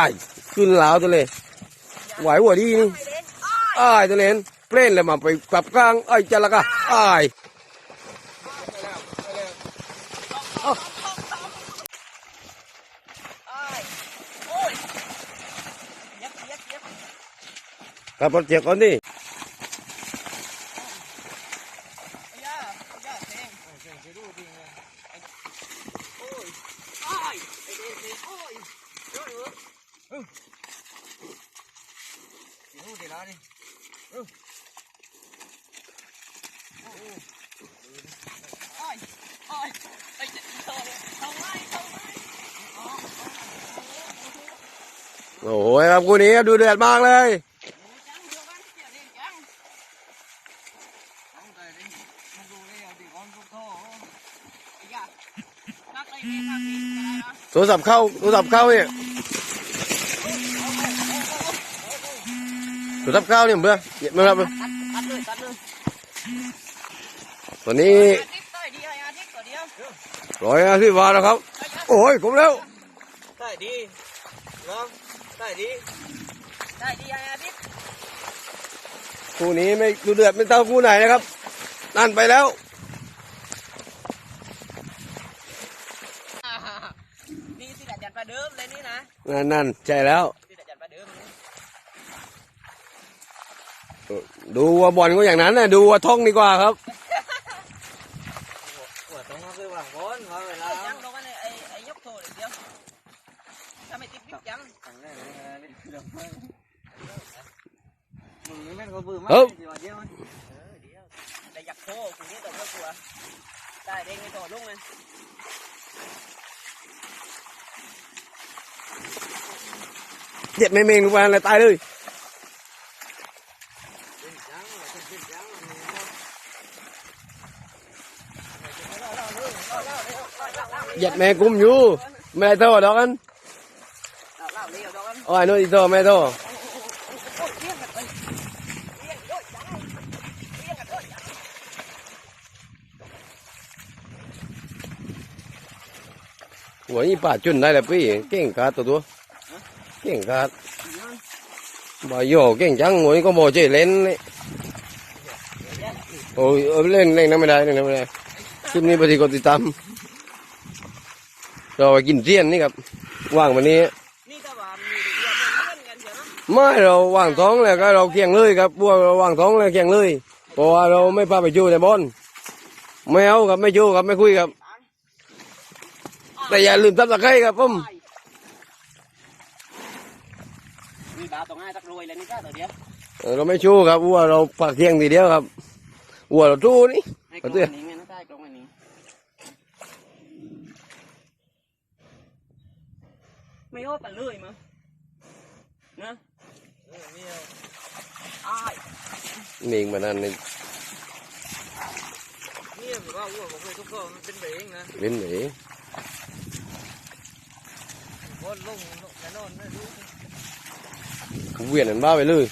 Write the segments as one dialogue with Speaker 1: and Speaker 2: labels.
Speaker 1: ายขึ้นลาวตัวเลยไหวหัวดีนี่อ้ายตัวเลนเปล่นเลยมาไปกลับกลางไอ้จะละกะอ้าย
Speaker 2: โอ้ยเย็บเย็บเย็บ
Speaker 1: ครับรถเจียก่อนดิ
Speaker 2: ย่าย่าเองเองจะดูดีไงโอ้ยอ้ยไอ้เดูดีแล้วดิเอออ้ายอ้ยไอ้เด็กโตทำไมทำไม
Speaker 1: โอ้โหครับคู่นี้ครับดูเดือดมากเลยโทรศัพท์เข้าโทรศัพท์เข้าเนี่ย โทรศัพท์เข้าเนี่ยเบื่อเย็บไม่รับเลย
Speaker 2: ตัดตัดเลยตัดเลย
Speaker 1: ตอนนี้
Speaker 2: อาทิตย์ต่อยดีอาทิตย์ต่อเดียว
Speaker 1: ร้อยห้าสิบบาทแล้วครับ โอ้ยผมแล้ว
Speaker 2: ได้ดีลองได้ดีได้ดีอาทิตย์
Speaker 1: คู่นี้ไม่ดูเดือดไม่เท่าคู่ไหนนะครับนั่นไปแล้ว
Speaker 2: นี่สิดัดจันปลาเดิมเลยนี่นะ
Speaker 1: นั่นนั่นใช่แล้ว
Speaker 2: สิดัดจันปลาเดิมเลย
Speaker 1: ดูว่าบอลก็อย่างนั้นนะดูว่าท่องดีกว่าครับ
Speaker 3: หัวตรงก็คือว่าก้อนว่าเวลา
Speaker 2: ยังลงกันไอ้ไอ้ยกโถเดียวถ้าไม่ติดบิ๊กยัง
Speaker 3: ตั้งแรกเลยนี่เดี๋ยวมึงนี่แม่นก็บื้อมาก
Speaker 1: เอ้า
Speaker 3: เดี๋ยวเดี๋ยว
Speaker 2: แต่อยากโถคุณนี่ตัวเพื่อกลัวได้เด้งไม่โถลุงเลย
Speaker 1: เจ็บไม่เมงทุกวันเลยตายเลย
Speaker 3: เป็นจังเป็นจัง
Speaker 1: เหยียดแม่กุ้มอยู่ แม่โทษดอกกัน
Speaker 2: เล่าดอกกัน
Speaker 1: โอ้ยนู่นอีโตแม่โทษ
Speaker 2: โว้ยงกันด้วยจัง
Speaker 1: หัวนี่ป่าจุนได้แล้วพี่เก่งกาดตัวตัวเก่งกาดบ่โยเก่งจังหัวนี่ก็โมเจเล่นเลยโอ้ยเออเล่นเล่นนั่นไม่ได้เล่นนั่นไม่ได้คลิปนี้ปฏิกดติดตาม เราไปกินเทียนนี่ครับว่างวันนี้
Speaker 2: นี่ก็ว่ามีเดียวมันเล่นกันเถอะนะ
Speaker 1: ไม่เราว่างท้องแล้วก็เราเคียงเลยครับพวกเราว่างท้องแล้วเคียงเลยเพราะว่าเราไม่พาไปจูในบอลไม่เอาครับไม่จูครับไม่คุยครับ แต่อย่าลืมทับตะไคร้ครับผม
Speaker 2: มีบาตรงง่ายตักรวยเลยนี่ก็ตัวเดียว
Speaker 1: เราไม่ชูครับวัวเราปากเคียงทีเดียวครับวัวเราทูนี่
Speaker 2: ก
Speaker 1: เอา
Speaker 2: ล
Speaker 1: เตี้ย
Speaker 2: งนี้ไงนะใต้กลงอันนี้ ไม่โอ้ปันเลยมั้งนะอ้าย
Speaker 1: นิ่งมานั่นนี่
Speaker 3: นี่แบบว่าหัวผมเลยทุกคนมันเป็นเบงนะ
Speaker 1: เป็นหนี
Speaker 3: ก้อนลงแน่นอนนะดู
Speaker 1: เวียนอันบ้าไปเลย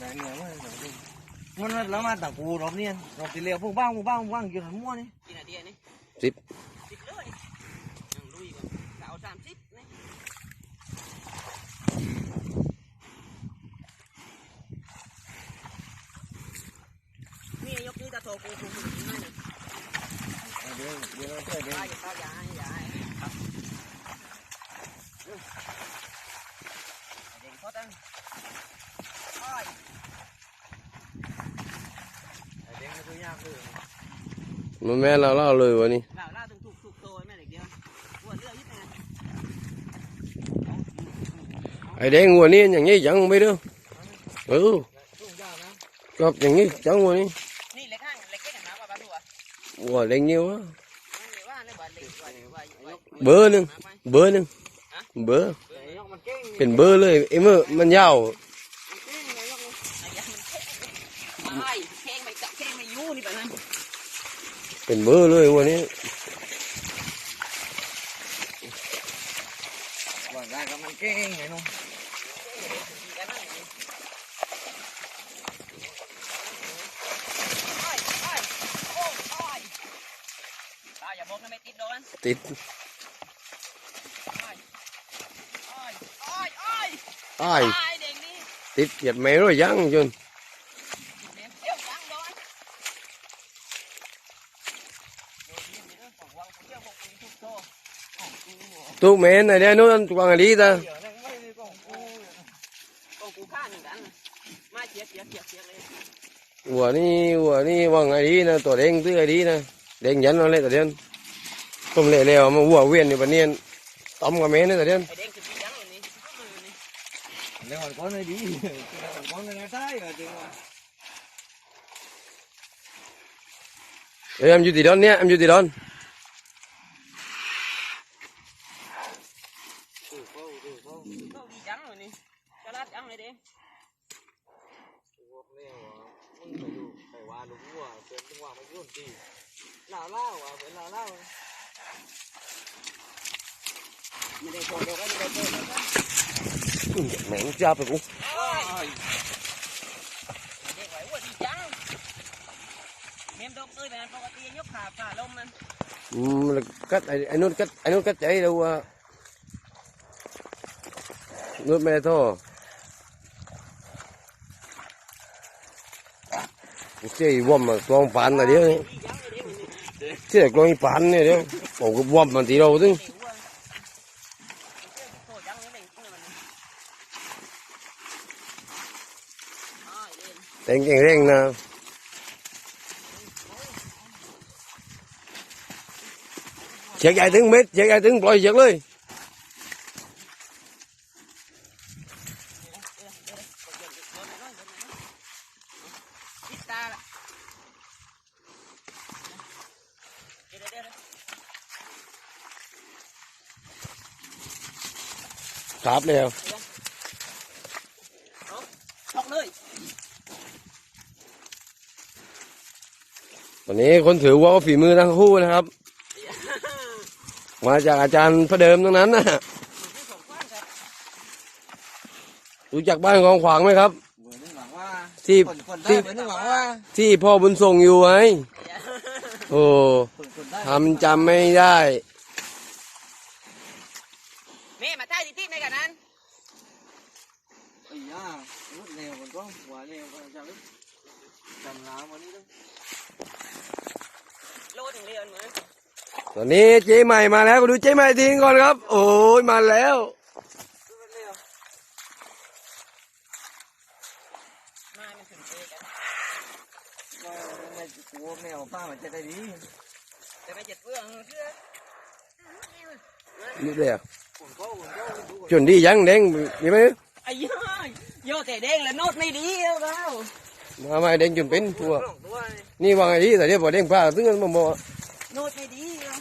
Speaker 3: ได้เงี้ยมันมันแล้วมาต่างกูรอบนี้รอบที่เลี้ยวพวกบ้างพวกบ้างพวกบ้างกินหันมั่วนี่
Speaker 2: กี่นาทีนี่
Speaker 1: สิบ
Speaker 2: สิบเลยยังลุยก่อนกะเอาสามสิบนี่นี่ ยกนี้ตะโถกูกูกูนี่นะ
Speaker 3: เดี๋ยวเดี๋ยวเดี๋ยวเดี๋ยว
Speaker 2: อย่าเข้าอย่าให้อย่าให้ครับเด็กเขาตั้งอ้อย
Speaker 3: เดี๋ยวมันตัวยากเลย
Speaker 1: มันแม่นเราเล่าเลยวันนี้
Speaker 2: ล่าล่าต้องถูกถูกโตแม่เด็กเดียวหัวเรือยึดไง
Speaker 1: ไอ้แดงวัวนี่อย่างนี้จังไม่เด้อเออ
Speaker 3: ตุ้งยากนะ
Speaker 1: ก็อย่างนี้จังวัวนี่
Speaker 2: วั
Speaker 1: วแดง nhiều á
Speaker 2: นี่ว่านี่ว่าเล็กว่าว่าว่า
Speaker 1: เบอร์หนึ่งเบอร์หนึ่งเบอร์
Speaker 3: เดี๋ย ง
Speaker 1: เที่
Speaker 2: ยวของคุณทุกโตของกูหัว
Speaker 1: ตุกแม่ไหนเดี๋ยวนู้นวางอะไรตา
Speaker 3: เดี๋ยวนั่งไม่ได้ของกู
Speaker 2: ของกูฆ่าหนึ่งกันมาเสียเสียเสียเสียเลย
Speaker 1: หัวนี่หัวนี่วางอะไรนะตัวเด้งตื้ออะไรนะเด้งยันเอาเลยแต่เดีย นผมเละแล้วมาหัวเวียนอยู่ปะเนียนต้มกับแม่นี่แต่เดียน
Speaker 2: ไอ้เด็กจะมียังเลยนี่ขึ้นมาเลยนี่
Speaker 3: เดี๋ยวก่อนก้อนเลยดีเดี๋ยวก่อนก้อนเลยนะใช่เหรอจริงวะ
Speaker 1: เอ้ย em อยู่ที่ดอนเนี่ย em อยู่ที่ดอน
Speaker 3: ตู้เข้าตู้เข้า
Speaker 2: เข้าดีจังเลยนี่จะรัดจังเลยเด็ก
Speaker 3: ตู้เข้าเนี่ยว่ะมึงไปดูไปว่าลูกวัวเป็นจังหวะมันยุ่นดีหล่าเล่าว่ะเป็นหล่าเล่า
Speaker 2: ไม่ได้โชว์เด็กก็ไม่ได้โชว์เด็กก็
Speaker 1: แม่งจ้าไปกู
Speaker 2: เด็ กไหวหัวดีจังเมมดกเอ้ยแบบปก
Speaker 1: ครับแล้ว
Speaker 2: ช็อกเลย
Speaker 1: วันนี้คนถือว่าฝีมือทั้งคู่นะครับ มาจากอาจารย์พระเดิมตรงนั้นนะรู้จักบ้านกองขวางไหมครับ
Speaker 3: เหมือนนึกหวังว่
Speaker 1: ที่ที่พ่อบุญส่งอยู่ไงโอ้ทำจำไม่ได้
Speaker 2: แม่ มาใต้ที่ที่ในกันนั้น
Speaker 3: ไอ้ย่ารถเร็วมันก็หัวเร็วก็จะลึกจำน้ำวันนี้ต้อง
Speaker 2: โลถึงเรียนเหมือน
Speaker 1: ตอนนี้เจ๊ใหม่มาแล้วก็ดูเจ๊ใหม่ทิ้งก่อนครับ โอ้ยมาแล้ว
Speaker 3: รถเร็ว
Speaker 2: มามันถึงเจกัน
Speaker 3: ก็ไม่กลัวแมวป้ามันจะได้ดี
Speaker 2: แต่ไม่เจ็ดเพื่องเชื่อ
Speaker 1: นี่เลยอะ
Speaker 3: คนเขาคนเขาดู
Speaker 1: จนดียังแดงมีไหม
Speaker 2: ไอ้ย่อยโยแต่เด้งแล้วโนดไม่ดีแล้วเรา
Speaker 1: มาไม่แดงจนเป็นตัว
Speaker 3: สองตัว
Speaker 1: นี่ว่าไงดีแต่เดี๋ยวพอแดงผ้าตึ้งกันมาบอก
Speaker 2: โนดไม่ดีแล้ว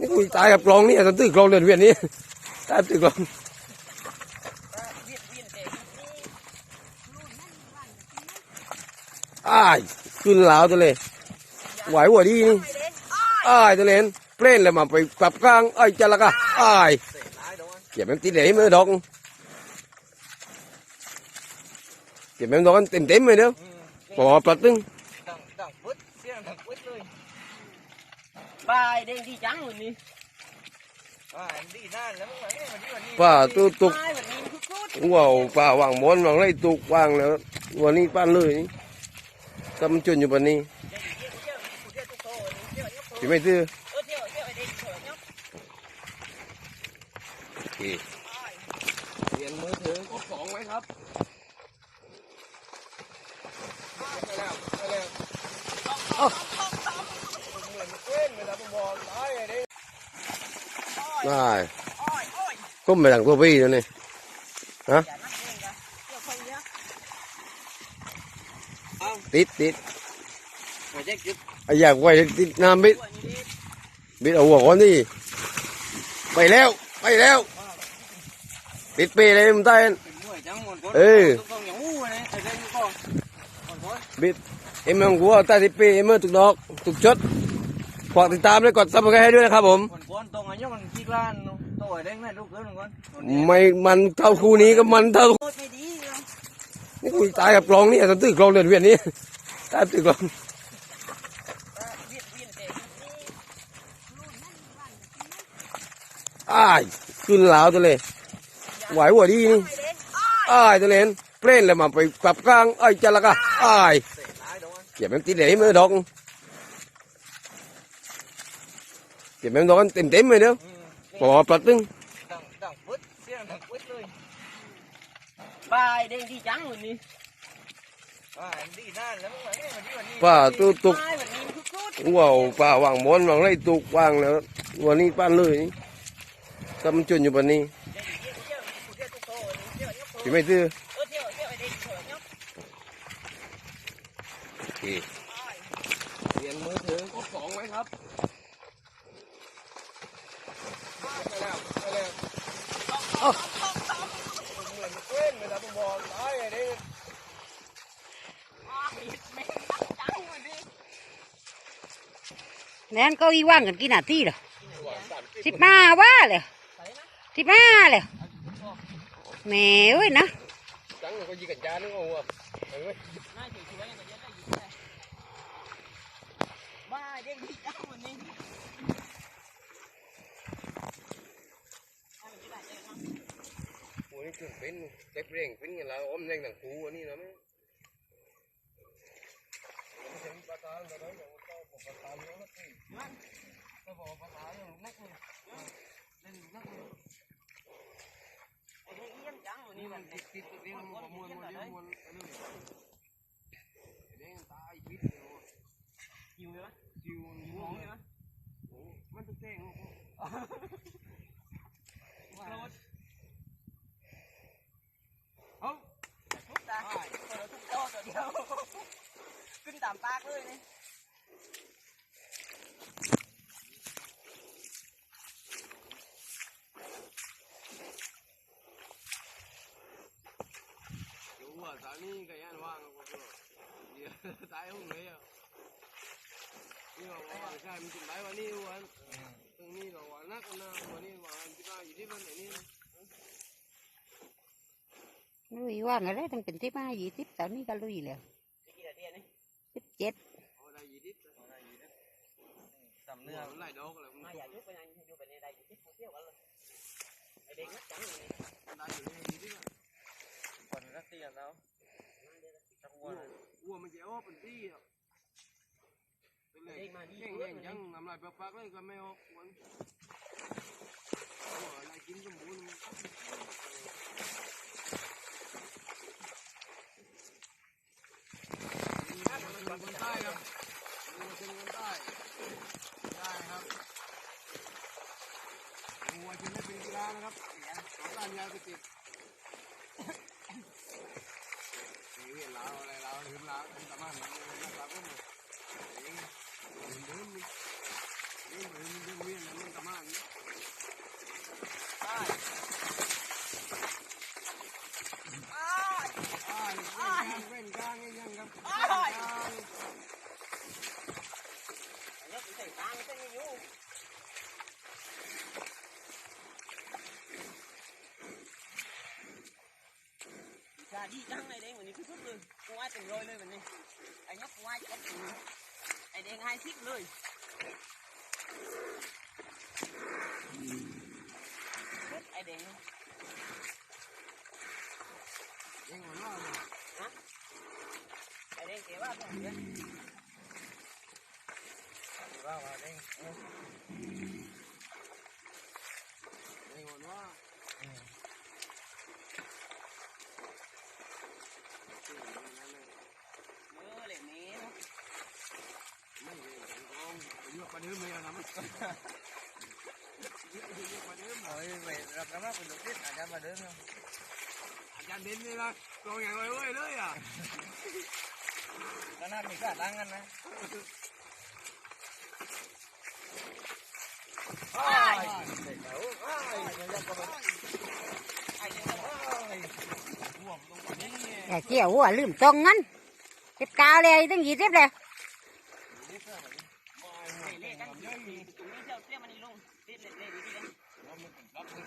Speaker 1: นี่กูตายกับกลองนี่ตอนตื้อกลองเดือนเวียนนี่ตายตื้อกลอง
Speaker 2: เวียนเวียนแต่
Speaker 1: อ้ายขึ้นลาวตัวเลยไหวหัวดีนี่
Speaker 2: ไม่เด้ง
Speaker 1: อ้ายตัวเลยเปล่นแล้วมาไปกลับกลางอ้ายจะละกะอ้าย
Speaker 3: เตะร้ายโดน
Speaker 1: เก็บแม่งติดเหลยมือดอกเก็บแม่งดอกกันเต็มเต็มๆเลยเเป
Speaker 3: ลี่ย
Speaker 2: น
Speaker 3: มื
Speaker 2: อ
Speaker 1: ถือกดสองไว้ครับ
Speaker 3: ไปแล้วไปแล้วเหมือนเว้นเวลาผมบอกตายไอ้เด็ก
Speaker 1: ได้
Speaker 2: โอ้ยโอ้ย
Speaker 1: ก้มไปหลังตัวพี่ตัวนี้
Speaker 2: อย่านักเด้งกันเที่ยวคนเยอะ
Speaker 1: ติดติด
Speaker 3: ไม่ใช่จุด
Speaker 1: ไอ้อยากไว้ติดน้ำบิด
Speaker 2: ตัวนี้
Speaker 1: บิดเอาหัวก่อนดิไปแล้ว ไปแล้ว ติดเปเลยมันใต้
Speaker 3: เป็นมวยจังหมดคน
Speaker 1: เออ
Speaker 3: ต้องอย่างอู้เลยไอ้เด็กนี่ก่อนก่อนก่อน
Speaker 1: บิดเอ็มของกูใต้ติดเปเอ็มเอร์ตุกดอกตุกชดฝากติดตามและกดซับสไครต์ให้ด้วยนะครับผม
Speaker 3: ไม่
Speaker 1: มันเท่าคู่นี้ก็มันเท่านี่กูตายกับกลองนี่ตอนตื้อกลองเดือนเวียนนี่ตายตื้อกลองอ้ายขึ้นลาวตัวเลย ไหวหัวดีนี่
Speaker 2: ไม่เด้งอ้า
Speaker 4: อ้ายตัวเล่นเปล่นเลยมาไปกลับกลางไอ้ยจะละกะอ้าย
Speaker 3: เตะตายตรงนั้น
Speaker 4: เก็บแม่งติดเลยมือดอกเก็บแม่งดอกกันเต็มเต็มๆเลยเด้อ
Speaker 3: อืม
Speaker 4: พอปลัดตึง
Speaker 3: ดังดังปึ๊ดเสียงดังปึ๊ดเลย
Speaker 2: บายเด้งที่จังวันนี้
Speaker 3: อ่าดีนั่นแล้วมึงมาเนี่ยมาที่วันนี้
Speaker 4: ป้าตุกตุก
Speaker 2: บายวันนี้มันคือกุด
Speaker 4: ว้าวป้าวางบนวางไรตุกวางแล้ว วันนี้ป้านเลยทำจนอยู่วันนี้
Speaker 2: เที่
Speaker 4: ไม่ซื้อ
Speaker 2: เออเที่ยวเที่ยวไอ้เด้งเที่ยวเที่ยว
Speaker 4: โอเคเปลี่ยนมือถือก็สองไว้ครับไปแล้วไปแล้ว
Speaker 3: เหมือนเว้นเวลาผมบอกตายไอ้นี่
Speaker 2: อ้ายแม่นนี้
Speaker 5: แนนก็อีว่างกันกี่นาทีเหรอสิบห้าว่าเลย
Speaker 2: สิ
Speaker 5: บห้าเลย แหม่เอ้ยนะ
Speaker 4: จังก็ยิงกันจานนึกเอาอะเอ้ย
Speaker 2: น่าจะช่วยยังไงยังได้อยู่แค่บายเด้งที่จังวันนี้เอาไปได้เด้งเนาะ
Speaker 4: โอ้ยจุดเป็นเก็บเร่งเป็นกันแล้วอมแรงหนังคูอันนี้นะมั้ยประธามาแล้วประธาน ย
Speaker 2: มจังวันนี้
Speaker 4: นี่
Speaker 2: มั
Speaker 4: มันนติดติดติดนี่มันมวนมวนมวนมวนเรื่องเด้งตายพิษเลย
Speaker 2: หิวไหม
Speaker 4: คิว
Speaker 2: หิว
Speaker 4: ม
Speaker 2: ม
Speaker 4: อ
Speaker 2: อง ง
Speaker 4: เล
Speaker 2: เลย ย
Speaker 4: นะ
Speaker 2: นะ
Speaker 4: มันต้องแจ้ง
Speaker 2: ว่าเรา
Speaker 4: เอ้า
Speaker 2: ทุกตาคนละทุกโตตัวเดียวขึ้นตามปากเลยนี่
Speaker 4: อยู่ว่าสามีก็ยันว่างก็ก็เดี๋ยวตายห้องเลยอะนี่ว่าว่าใช่ มันถึงได้วันนี้วันตรงนี้ก็ว่านักนะวันนี้ว่าที่บ้านอยู่ที่บ้านไหนนี่
Speaker 5: ลุยว่างอะไรตั้งเป็นสิบห้ายี่สิบตอนนี้ก็ลุยแล้ว
Speaker 2: จะกี่นาทีนี่
Speaker 5: สิบเจ็ด
Speaker 4: เอาได้ยี่สิบ
Speaker 3: สำ
Speaker 4: เนื้
Speaker 3: เนื้
Speaker 4: อ
Speaker 3: อ
Speaker 4: มันไล่ดอกแล้ว
Speaker 2: มาอย่ายุบไปไหนยุบไปในใดยุบเที่ยวกันเลยไอเด็กนักจังเลย
Speaker 4: ได้อยู่ในยี่สิบ
Speaker 3: คนรักเตียนแล้วจังห
Speaker 4: วั
Speaker 3: วะ
Speaker 4: ววัวมันจะอ้อเป็นที่อะ เป็นเลยแย่งแย่งยังทำลายปากเลยก็ไม่ออกวันวัวอะไรกินสมบูรณ์คนใต้ครับวัวเป็นคนใต้ได้ครับวัวจะไม่เป็นกีฬานะครับต่อต้านยาเสพติดนี่เวียนลาวอะไรลาวลืมลาวเป็นตะมันนักลาวก็หมดเอง ลืมนี่นี่ลืมลืมเวียนแล้วมันตะมัน อ้ายเว้นกลางเว้นกลางยังครับเว้นกลาง
Speaker 2: ยกใส่ตังใส่ยูชาดีจังไอเด็กวันนี้คือทุกเลยกูว่าเต็มร้อยเลยวันนี้ไอ้ยกกูว่าจะถึงไอเด็กให้ทิกเลยไอเด็ก
Speaker 4: เองหัวเราะ
Speaker 2: ไอเด็กเก๋ว่าตัวเนี้ย
Speaker 3: ว่ามาเด้ง
Speaker 4: เองหัวเราะ
Speaker 2: เอ อ
Speaker 4: งยกประเดิมเลยนะมันยกประเดิม
Speaker 3: เฮ้ยไปรับน้ำมันเป็นลูกศิษย์อาจารย์มาเดินเน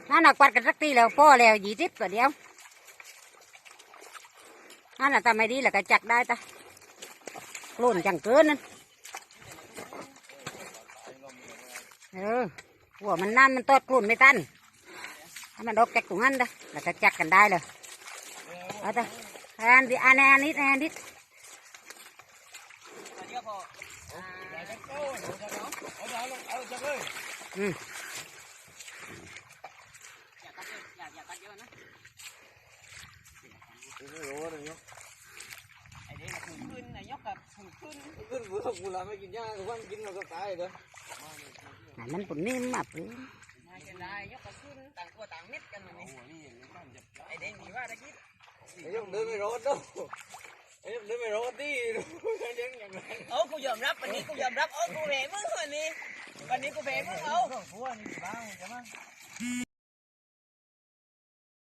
Speaker 4: นั่นกวั
Speaker 3: ดกัน
Speaker 5: สักทีแล้วพ่อแล้วยี่สิบตัวเดียวนั่นน่ะทำไม่ดีแล้วก็จักได้ตะโกลุ่นจังเกินนั่นเออหัวมันนั่นมันตอดกลุ่นไม่ตันให้มันออกจากตรงนั้นเด้อแล้วก็จักกันได้เลย
Speaker 3: เอ้
Speaker 5: เอาต่แอนดิอันแอนนิดแอนนิด
Speaker 2: อันนี้ก็พ อื
Speaker 5: ม
Speaker 2: อย่าตัดเยอะอย่าอย่าตัดเยอะนะ
Speaker 3: ไม่รู้อะไรเนาะ
Speaker 2: ไอ้เด็กถึงขึ้นนายกกับถึงขึ้น
Speaker 3: ขึ้นเบื่อกูละไม่กินยากูว่ากินเราก็ตายเลย
Speaker 5: นมันปุ่นนิ่มอะผ
Speaker 2: มาเกินได้ยกกับขึ้นต่างตัวต่างเม็ดกันมันนี่ไอ้เด็กมีว่าตะกี้
Speaker 3: ไอ้ยงเดินไม่รอด đâu ไอ้ย เดินไม่รอดดิเลี้ยงอย่างไร
Speaker 2: โอ้กูยอมรับวันนี้กูยอมรับโอ้กูแพ้มึงวันนี้วันนี้กูแพ้มึงเอา
Speaker 3: หัวนี่บ้างใช่ไหม